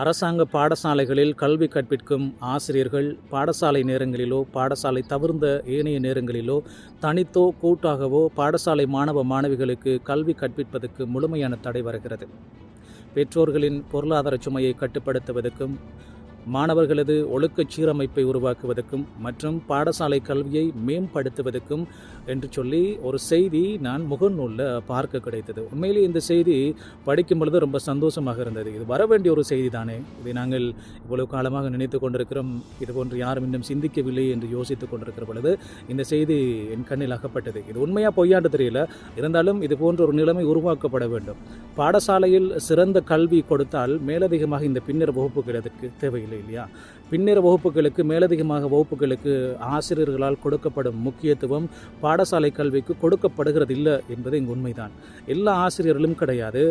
அரசாங்க பாடசாலைகளில் கல்வி கற்பிக்கும் ஆசிரியர்கள் பாடசாலை நேரங்களிலோ பாடசாலை தவிர்ந்த ஏனைய நேரங்களிலோ தனித்தோ கூட்டாகவோ பாடசாலை மாணவ மாணவிகளுக்கு கல்வி கற்பிப்பதற்கு முழுமையான தடை வருகிறது. பெற்றோர்களின் பொருளாதார சுமையை கட்டுப்படுத்துவதற்கும் மாணவர்களது ஒழுக்கச் சீரமைப்பை உருவாக்குவதற்கும் மற்றும் பாடசாலை கல்வியை மேம்படுத்துவதற்கும் என்று சொல்லி ஒரு செய்தி நான் முகநூலில் பார்க்க கிடைத்தது. உண்மையிலே இந்த செய்தி படிக்கும் பொழுது ரொம்ப சந்தோஷமாக இருந்தது. இது வர வேண்டிய ஒரு செய்தி தானே? இதை நாங்கள் இவ்வளவு காலமாக நினைத்து கொண்டிருக்கிறோம். இது போன்று யாரும் இன்னும் சிந்திக்கவில்லை என்று யோசித்துக் கொண்டிருக்கிற பொழுது இந்த செய்தி என் கண்ணில் அகப்பட்டது. இது உண்மையாக பொய்யாண்டு தெரியல. இருந்தாலும் இது போன்ற ஒரு நிலைமை உருவாக்கப்பட வேண்டும். பாடசாலையில் சிறந்த கல்வி கொடுத்தால் மேலதிகமாக இந்த பின்னர் வகுப்புகள் அதற்கு தேவையில்லை இல்லையா பின்னிற வகுப்புகளுக்கு மேலதிகமாக வகுப்புகளுக்கு ஆசிரியர்களால் கொடுக்கப்படும் முக்கியத்துவம் பாடசாலை கல்விக்கு கொடுக்கப்படுகிறது இல்லை என்பது இங்கு உண்மைதான். எல்லா ஆசிரியர்களும் கிடையாது.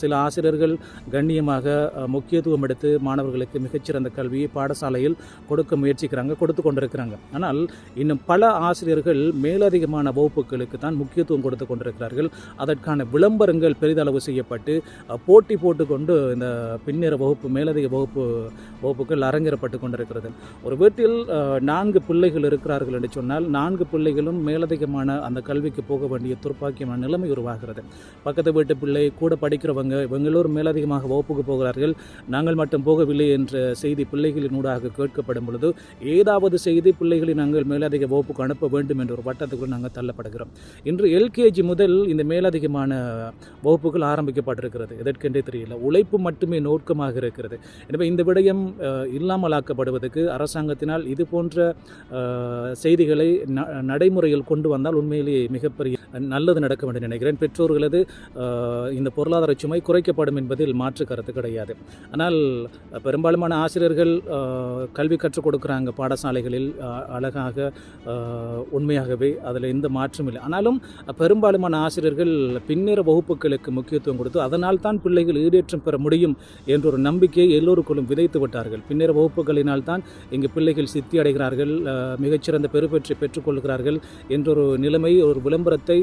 சில ஆசிரியர்கள் கண்ணியமாக முக்கியத்துவம் எடுத்து மாணவர்களுக்கு மிகச்சிறந்த கல்வியை பாடசாலையில் கொடுக்க முயற்சிக்கிறாங்க கொடுத்து கொண்டிருக்கிறாங்க. ஆனால் இன்னும் பல ஆசிரியர்கள் மேலதிகமான வகுப்புகளுக்கு தான் முக்கியத்துவம் கொடுத்து கொண்டிருக்கிறார்கள். அதற்கான விளம்பரங்கள் பெரிதளவு செய்யப்பட்டு போட்டி போட்டுக்கொண்டு இந்த பின்னிற வகுப்பு மேலதிக வகுப்பு வகுப்புகள் அரங்கேறப்பட்டு கொண்டிருக்கிறது. ஒரு வீட்டில் நான்கு பிள்ளைகள் இருக்கிறார்கள் என்று சொன்னால் நான்கு பிள்ளைகளும் மேலதிகமான அந்த கல்விக்கு போக வேண்டிய துர்ப்பாக்கியமான நிலைமை உருவாகிறது. பக்கத்து வீட்டு பிள்ளை கூட படிக்கிறவங்க இவங்க மேலதிகமாக வகுப்புக்கு போகிறார்கள். நாங்கள் மட்டும் போகவில்லை என்ற செய்தி பிள்ளைகளின் ஊடாக கேட்கப்படும் பொழுது ஏதாவது செய்தி பிள்ளைகளை நாங்கள் மேலதிக வகுப்புக்கு அனுப்ப வேண்டும் என்ற ஒரு வட்டத்துக்குள் நாங்கள் தள்ளப்படுகிறோம். இன்று எல்கேஜி முதல் இந்த மேலதிகமான வகுப்புகள் ஆரம்பிக்கப்பட்டிருக்கிறது. எதற்கென்றே தெரியல. உழைப்பு மட்டுமே நோக்கமாக இருக்கிறது. எனவே இந்த விடயம் அஹ், உருவாக்கப்படுவதற்கு அரசாங்கத்தினால் இது போன்ற செய்திகளை நடைமுறையில் கொண்டு வந்தால் உண்மையிலேயே மிகப்பெரிய நல்லது நடக்கும் என்று நினைக்கிறேன். பெற்றோர்களது இந்த பொருளாதார சுமை குறைக்கப்படும் என்பதில் மாற்று கருத்து கிடையாது. ஆனால் பெரும்பாலுமான ஆசிரியர்கள் கல்வி கற்றுக் கொடுக்குறாங்க பாடசாலைகளில் அழகாக உண்மையாகவே அதில் எந்த மாற்றும் இல்லை. ஆனாலும் பெரும்பாலுமான ஆசிரியர்கள் பின்னிற வகுப்புகளுக்கு முக்கியத்துவம் கொடுத்து அதனால் தான் பிள்ளைகள் ஈடேற்றம் பெற முடியும் என்ற ஒரு நம்பிக்கையை எல்லோருக்குள்ளும் விதைத்து விட்டார்கள். பின்னிற வகுப்புகளினால் தான் இங்கு பிள்ளைகள் சித்தி அடைகிறார்கள் மிகச்சிறந்த பெருப்பெற்றி பெற்றுக்கொள்கிறார்கள் என்ற ஒரு நிலைமை ஒரு விளம்பரத்தை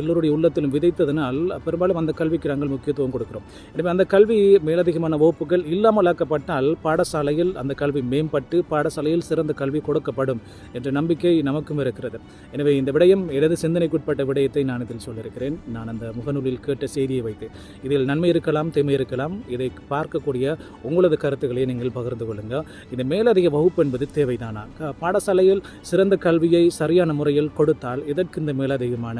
எல்லோருடைய உள்ளத்திலும் விதைத்ததனால் பெரும்பாலும் அந்த கல்விக்கு நாங்கள் முக்கியத்துவம் கொடுக்கிறோம். எனவே அந்த கல்வி மேலதிகமான வகுப்புகள் இல்லாமலாக்கப்பட்டால் பாடசாலையில் அந்த கல்வி மேம்பட்டு பாடசாலையில் சிறந்த கல்வி கொடுக்கப்படும் என்ற நம்பிக்கை நமக்கும் இருக்கிறது. எனவே இந்த விடயம் எனது சிந்தனைக்குட்பட்ட விடயத்தை நான் இதில் சொல்லியிருக்கிறேன். நான் அந்த முகநூலில் கேட்ட செய்தியை வைத்து இதில் நன்மை இருக்கலாம் தீமை இருக்கலாம். இதை பார்க்கக்கூடிய உங்களது கருத்துக்களை நீங்கள் பகிர்ந்து கொள்ளுங்கள் இந்த மேலதிக வகுப்பு என்பது தேவைதானா? பாடசாலையில் சிறந்த கல்வியை சரியான முறையில் கொடுத்தால் இதற்கு இந்த மேலதிகமான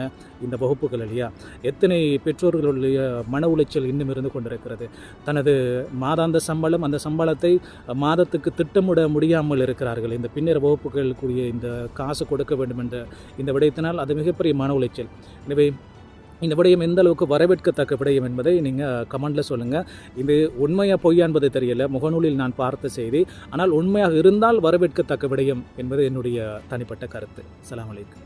இந்த வகுப்புகள் இல்லையா? எத்தனை பெற்றோர்களுடைய மன உளைச்சல் இன்னும் இருந்து கொண்டிருக்கிறது? தனது மாதாந்த சம்பளம் அந்த சம்பளத்தை மாதத்துக்கு திட்டமிட முடியாமல் இருக்கிறார்கள். இந்த பின்னர் வகுப்புகளுக்குரிய இந்த காசு கொடுக்க வேண்டும் என்ற இந்த விடயத்தினால் அது மிகப்பெரிய மன உளைச்சல். எனவே இந்த விடயம் எந்த அளவுக்கு வரவேற்கத்தக்க விடயம் என்பதை நீங்கள் கமெண்டில் சொல்லுங்கள் இது உண்மையாக பொய்யான்பது தெரியல. முகநூலில் நான் பார்த்த செய்தி. ஆனால் உண்மையாக இருந்தால் வரவேற்கத்தக்க விடயம் என்பது என்னுடைய தனிப்பட்ட கருத்து. அஸ்ஸலாமு அலைக்கும்.